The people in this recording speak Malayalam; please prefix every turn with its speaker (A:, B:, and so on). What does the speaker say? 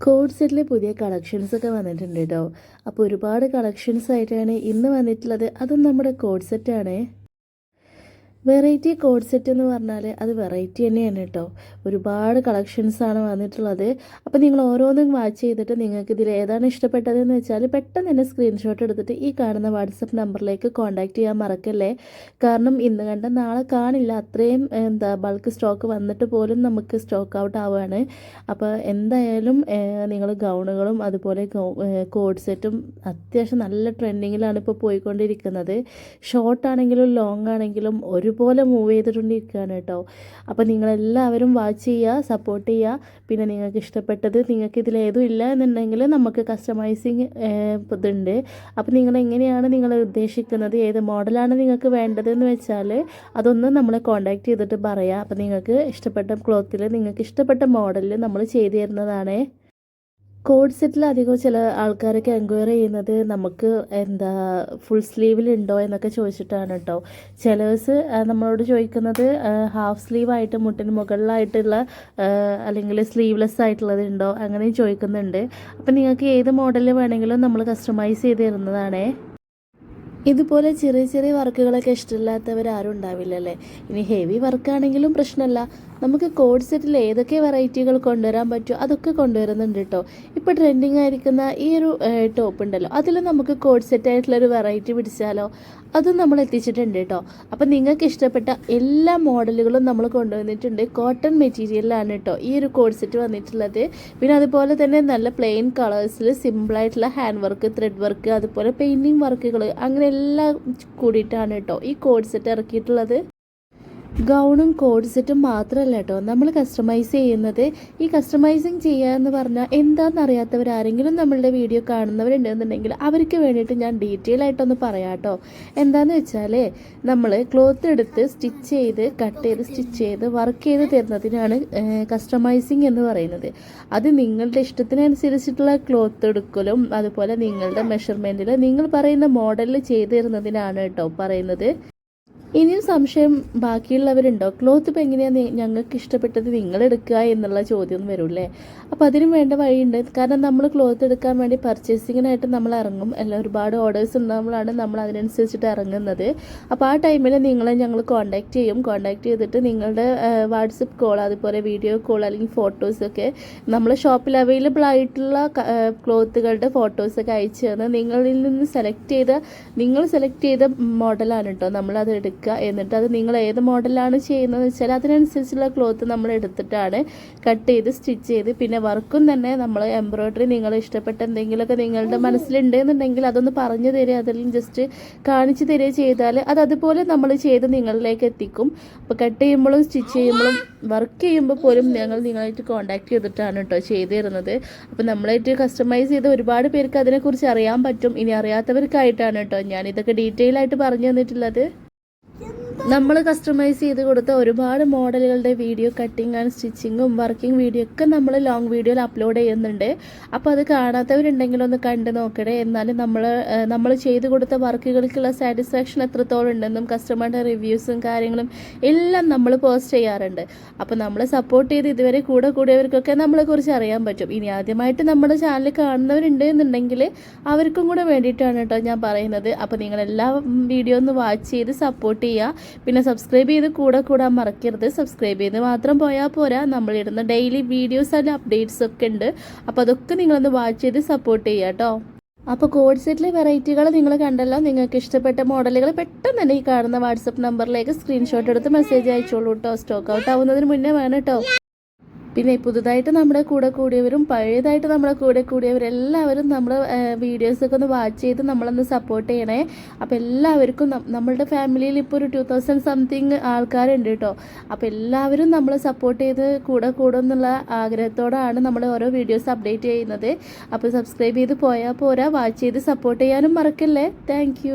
A: കോഡ് സെറ്റിലെ പുതിയ കളക്ഷൻസ് ഒക്കെ വന്നിട്ടുണ്ട് കേട്ടോ അപ്പോൾ ഒരുപാട് കളക്ഷൻസ് ആയിട്ടാണ് ഇന്ന് വന്നിട്ടുള്ളത്. അതും നമ്മുടെ കോഡ് സെറ്റാണ് വെറൈറ്റി കോഡ് സെറ്റ് എന്ന് പറഞ്ഞാൽ അത് വെറൈറ്റി തന്നെയാണ് കേട്ടോ. ഒരുപാട് കളക്ഷൻസാണ് വന്നിട്ടുള്ളത്. അപ്പോൾ നിങ്ങൾ ഓരോന്നും വാച്ച് ചെയ്തിട്ട് നിങ്ങൾക്ക് ഇതിൽ ഏതാണ് ഇഷ്ടപ്പെട്ടതെന്ന് വെച്ചാൽ പെട്ടെന്ന് തന്നെ സ്ക്രീൻഷോട്ട് എടുത്തിട്ട് ഈ കാണുന്ന വാട്സപ്പ് നമ്പറിലേക്ക് കോൺടാക്റ്റ് ചെയ്യാൻ മറക്കല്ലേ? കാരണം ഇന്ന് കണ്ട നാളെ കാണില്ല. അത്രയും എന്താ ബൾക്ക് സ്റ്റോക്ക് വന്നിട്ട് പോലും നമുക്ക് സ്റ്റോക്ക് ഔട്ട് ആവുകയാണ് അപ്പോൾ എന്തായാലും നിങ്ങൾ ഗൗണുകളും അതുപോലെ കോഡ് സെറ്റും അത്യാവശ്യം നല്ല ട്രെൻഡിങ്ങിലാണ് ഇപ്പോൾ പോയിക്കൊണ്ടിരിക്കുന്നത്. ഷോർട്ട് ആണെങ്കിലും ലോങ് ആണെങ്കിലും ഒരുപോലെ മൂവ് ചെയ്തിട്ടുണ്ടിരിക്കുകയാണ് കേട്ടോ. അപ്പോൾ നിങ്ങളെല്ലാവരും വാച്ച് ചെയ്യുക സപ്പോർട്ട് ചെയ്യുക. പിന്നെ നിങ്ങൾക്ക് ഇഷ്ടപ്പെട്ടത് നിങ്ങൾക്ക് ഇതിലേതും ഇല്ല എന്നുണ്ടെങ്കിൽ നമുക്ക് കസ്റ്റമൈസിങ് ഇതുണ്ട്. അപ്പോൾ നിങ്ങൾ എങ്ങനെയാണ് നിങ്ങൾ ഉദ്ദേശിക്കുന്നത്? ഏത് മോഡലാണ് നിങ്ങൾക്ക് വേണ്ടതെന്ന് വെച്ചാൽ അതൊന്ന് നമ്മളെ കോൺടാക്ട് ചെയ്തിട്ട് പറയാം. അപ്പോൾ നിങ്ങൾക്ക് ഇഷ്ടപ്പെട്ട ക്ലോത്തിൽ നിങ്ങൾക്ക് ഇഷ്ടപ്പെട്ട മോഡലിൽ നമ്മൾ ചെയ്തു തരുന്നതാണ്. കോഡ് സെറ്റിൽ അധികം ചില ആൾക്കാരൊക്കെ എൻക്വയറി ചെയ്യുന്നത് നമുക്ക് എന്താ ഫുൾ സ്ലീവിലുണ്ടോ എന്നൊക്കെ ചോദിച്ചിട്ടാണ് കേട്ടോ. ചിലേഴ്സ് നമ്മളോട് ചോദിക്കുന്നത് ഹാഫ് സ്ലീവ് ആയിട്ട് മുട്ടിന് മുകളിലായിട്ടുള്ള അല്ലെങ്കിൽ സ്ലീവ്ലെസ് ആയിട്ടുള്ളത് ഉണ്ടോ അങ്ങനെയും ചോദിക്കുന്നുണ്ട്. അപ്പം നിങ്ങൾക്ക് ഏത് മോഡൽ വേണമെങ്കിലും നമ്മൾ കസ്റ്റമൈസ് ചെയ്ത് തരുന്നതാണേ. ഇതുപോലെ ചെറിയ ചെറിയ വർക്കുകളൊക്കെ ഇഷ്ടമില്ലാത്തവർ ആരും ഉണ്ടാവില്ലല്ലേ? ഇനി ഹെവി വർക്കാണെങ്കിലും പ്രശ്നമല്ല. നമുക്ക് കോഡ് സെറ്റിൽ ഏതൊക്കെ വെറൈറ്റികൾ കൊണ്ടുവരാൻ പറ്റുമോ അതൊക്കെ കൊണ്ടുവരുന്നുണ്ട് കേട്ടോ ഇപ്പോൾ ട്രെൻഡിങ് ആയിരിക്കുന്ന ഈ ഒരു ടോപ്പ് ഉണ്ടല്ലോ. അതിൽ നമുക്ക് കോഡ് സെറ്റ് ആയിട്ടുള്ളൊരു വെറൈറ്റി പിടിച്ചാലോ? അതും നമ്മൾ എത്തിച്ചിട്ടുണ്ട് കേട്ടോ അപ്പം നിങ്ങൾക്ക് ഇഷ്ടപ്പെട്ട എല്ലാ മോഡലുകളും നമ്മൾ കൊണ്ടുവന്നിട്ടുണ്ട്. കോട്ടൺ മെറ്റീരിയലിലാണ് കേട്ടോ ഈ ഒരു കോഡ് സെറ്റ് വന്നിട്ടുള്ളത്. പിന്നെ അതുപോലെ തന്നെ നല്ല പ്ലെയിൻ കളേഴ്സിൽ സിമ്പിളായിട്ടുള്ള ഹാൻഡ് വർക്ക് ത്രെഡ് വർക്ക് അതുപോലെ പെയിന്റിങ് വർക്കുകൾ അങ്ങനെ എല്ലാം കൂടിയിട്ടാണ് കേട്ടോ ഈ കോഡ് സെറ്റ് ഇറക്കിയിട്ടുള്ളത്. ഗൗണും കോഡ് സെറ്റും മാത്രമല്ല കേട്ടോ നമ്മൾ കസ്റ്റമൈസ് ചെയ്യുന്നത്. ഈ കസ്റ്റമൈസിങ് ചെയ്യുക എന്ന് പറഞ്ഞാൽ എന്താണെന്ന് അറിയാത്തവർ ആരെങ്കിലും നമ്മളുടെ വീഡിയോ കാണുന്നവരുണ്ടെന്നുണ്ടെങ്കിൽ അവർക്ക് വേണ്ടിയിട്ട് ഞാൻ ഡീറ്റെയിൽ ആയിട്ടൊന്ന് പറയാം കേട്ടോ എന്താണെന്ന് വെച്ചാൽ നമ്മൾ ക്ലോത്ത് എടുത്ത് സ്റ്റിച്ച് ചെയ്ത് കട്ട് ചെയ്ത് സ്റ്റിച്ച് ചെയ്ത് വർക്ക് ചെയ്ത് തരുന്നതിനാണ് കസ്റ്റമൈസിങ് എന്ന് പറയുന്നത്. അത് നിങ്ങളുടെ ഇഷ്ടത്തിനനുസരിച്ചിട്ടുള്ള ക്ലോത്ത് എടുക്കലും അതുപോലെ നിങ്ങളുടെ മെഷർമെന്റിൽ നിങ്ങൾ പറയുന്ന മോഡലിൽ ചെയ്തു തരുന്നതിനാണ് കേട്ടോ പറയുന്നത്. ഇനിയും സംശയം ബാക്കിയുള്ളവരുണ്ടോ? ക്ലോത്ത് ഇപ്പം എങ്ങനെയാണ് ഞങ്ങൾക്ക് ഇഷ്ടപ്പെട്ടത് നിങ്ങൾ എടുക്കുക എന്നുള്ള ചോദ്യം വരുമല്ലേ അപ്പോൾ അതിനും വേണ്ട വഴിയുണ്ട്. കാരണം നമ്മൾ ക്ലോത്ത് എടുക്കാൻ വേണ്ടി പർച്ചേസിങ്ങിനായിട്ട് നമ്മൾ ഇറങ്ങും. അല്ല ഒരുപാട് ഓർഡേഴ്സ് ഉണ്ടാകുമ്പോഴാണ് നമ്മൾ അതിനനുസരിച്ചിട്ട് ഇറങ്ങുന്നത്. അപ്പോൾ ആ ടൈമിൽ നിങ്ങളെ ഞങ്ങൾ കോൺടാക്ട് ചെയ്യും. കോൺടാക്ട് ചെയ്തിട്ട് നിങ്ങളുടെ വാട്സപ്പ് കോൾ അതുപോലെ വീഡിയോ കോൾ അല്ലെങ്കിൽ ഫോട്ടോസൊക്കെ നമ്മൾ ഷോപ്പിൽ അവൈലബിൾ ആയിട്ടുള്ള ക്ലോത്തുകളുടെ ഫോട്ടോസൊക്കെ അയച്ചു തന്ന് നിങ്ങളിൽ നിന്ന് സെലക്ട് ചെയ്ത നിങ്ങൾ സെലക്ട് ചെയ്ത മോഡലാണ് കേട്ടോ നമ്മളത് എടുക്കുക. എടുക്കുക എന്നിട്ട് അത് നിങ്ങൾ ഏത് മോഡലാണ് ചെയ്യുന്നത് വെച്ചാൽ അതിനനുസരിച്ചുള്ള ക്ലോത്ത് നമ്മൾ എടുത്തിട്ടാണ് കട്ട് ചെയ്ത് സ്റ്റിച്ച് ചെയ്ത് പിന്നെ വർക്കും തന്നെ നമ്മൾ എംബ്രോയ്ഡറി നിങ്ങൾ ഇഷ്ടപ്പെട്ട എന്തെങ്കിലുമൊക്കെ നിങ്ങളുടെ മനസ്സിലുണ്ട് എന്നുണ്ടെങ്കിൽ അതൊന്ന് പറഞ്ഞു തരിക അതെല്ലാം ജസ്റ്റ് കാണിച്ചു തരിക ചെയ്താൽ അത് അതുപോലെ നമ്മൾ ചെയ്ത് നിങ്ങളിലേക്ക് എത്തിക്കും. അപ്പോൾ കട്ട് ചെയ്യുമ്പോഴും സ്റ്റിച്ച് ചെയ്യുമ്പോഴും വർക്ക് ചെയ്യുമ്പോൾ പോലും ഞങ്ങൾ നിങ്ങളായിട്ട് കോൺടാക്ട് ചെയ്തിട്ടാണ് കേട്ടോ ചെയ്തു തരുന്നത്. അപ്പോൾ നമ്മളായിട്ട് കസ്റ്റമൈസ് ചെയ്ത് ഒരുപാട് പേർക്ക് അതിനെക്കുറിച്ച് അറിയാൻ പറ്റും. ഇനി അറിയാത്തവർക്കായിട്ടാണ് കേട്ടോ ഞാൻ ഇതൊക്കെ ഡീറ്റെയിൽ ആയിട്ട് പറഞ്ഞു തന്നിട്ടുള്ളത്. നമ്മൾ കസ്റ്റമൈസ് ചെയ്ത് കൊടുത്ത ഒരുപാട് മോഡലുകളുടെ വീഡിയോ കട്ടിങ് ആൻഡ് സ്റ്റിച്ചിങ്ങും വർക്കിംഗ് വീഡിയോ ഒക്കെ നമ്മൾ ലോങ് വീഡിയോയിൽ അപ്ലോഡ് ചെയ്യുന്നുണ്ട്. അപ്പോൾ അത് കാണാത്തവരുണ്ടെങ്കിൽ ഒന്ന് കണ്ടു നോക്കണേ. എന്നാലും നമ്മൾ നമ്മൾ ചെയ്ത് കൊടുത്ത വർക്കുകൾക്കുള്ള സാറ്റിസ്ഫാക്ഷൻ എത്രത്തോളം ഉണ്ടെന്നും കസ്റ്റമറുടെ റിവ്യൂസും കാര്യങ്ങളും എല്ലാം നമ്മൾ പോസ്റ്റ് ചെയ്യാറുണ്ട്. അപ്പോൾ നമ്മൾ സപ്പോർട്ട് ചെയ്ത് ഇതുവരെ കൂടെ കൂടിയവർക്കൊക്കെ നമ്മളെക്കുറിച്ച് അറിയാൻ പറ്റും. ഇനി ആദ്യമായിട്ട് നമ്മുടെ ചാനൽ കാണുന്നവരുണ്ട് എന്നുണ്ടെങ്കിൽ അവർക്കും കൂടെ വേണ്ടിയിട്ടാണ് കേട്ടോ ഞാൻ പറയുന്നത്. അപ്പോൾ നിങ്ങളെല്ലാ വീഡിയോ ഒന്ന് വാച്ച് ചെയ്ത് സപ്പോർട്ട് ചെയ്യുക. പിന്നെ സബ്സ്ക്രൈബ് ചെയ്ത് കൂടെ കൂടാൻ മറക്കരുത്. സബ്സ്ക്രൈബ് ചെയ്ത് മാത്രം പോയാൽ പോരാ. നമ്മളിടുന്ന ഡെയിലി വീഡിയോസ് അല്ല അപ്ഡേറ്റ്സ് ഒക്കെ ഉണ്ട്. അപ്പോൾ അതൊക്കെ നിങ്ങളൊന്ന് വാച്ച് ചെയ്ത് സപ്പോർട്ട് ചെയ്യുക കേട്ടോ അപ്പോൾ കോഡ് സെറ്റിലെ വെറൈറ്റികൾ നിങ്ങൾ കണ്ടല്ലോ. നിങ്ങൾക്ക് ഇഷ്ടപ്പെട്ട മോഡലുകൾ പെട്ടെന്ന് തന്നെ ഈ കാണുന്ന വാട്സപ്പ് നമ്പറിലേക്ക് സ്ക്രീൻഷോട്ട് എടുത്ത് മെസ്സേജ് അയച്ചോളൂ കേട്ടോ സ്റ്റോക്ക് ഔട്ട് ആവുന്നതിന് മുന്നേ വേണം കേട്ടോ പിന്നെ പുതുതായിട്ട് നമ്മുടെ കൂടെ കൂടിയവരും പഴയതായിട്ട് നമ്മുടെ കൂടെ കൂടിയവരെല്ലാവരും നമ്മൾ വീഡിയോസൊക്കെ ഒന്ന് വാച്ച് ചെയ്ത് നമ്മളൊന്ന് സപ്പോർട്ട് ചെയ്യണേ. അപ്പോൾ എല്ലാവർക്കും നമ്മളുടെ ഫാമിലിയിൽ ഇപ്പോൾ ഒരു ടു തൗസൻഡ് സംതിങ് ആൾക്കാരുണ്ട് കേട്ടോ അപ്പോൾ എല്ലാവരും നമ്മൾ സപ്പോർട്ട് ചെയ്ത് കൂടെ കൂടുമെന്നുള്ള ആഗ്രഹത്തോടാണ് നമ്മൾ ഓരോ വീഡിയോസ് അപ്ഡേറ്റ് ചെയ്യുന്നത്. അപ്പോൾ സബ്സ്ക്രൈബ് ചെയ്ത് പോയാൽ പോരാ വാച്ച് ചെയ്ത് സപ്പോർട്ട് ചെയ്യാനും മറക്കല്ലേ? താങ്ക്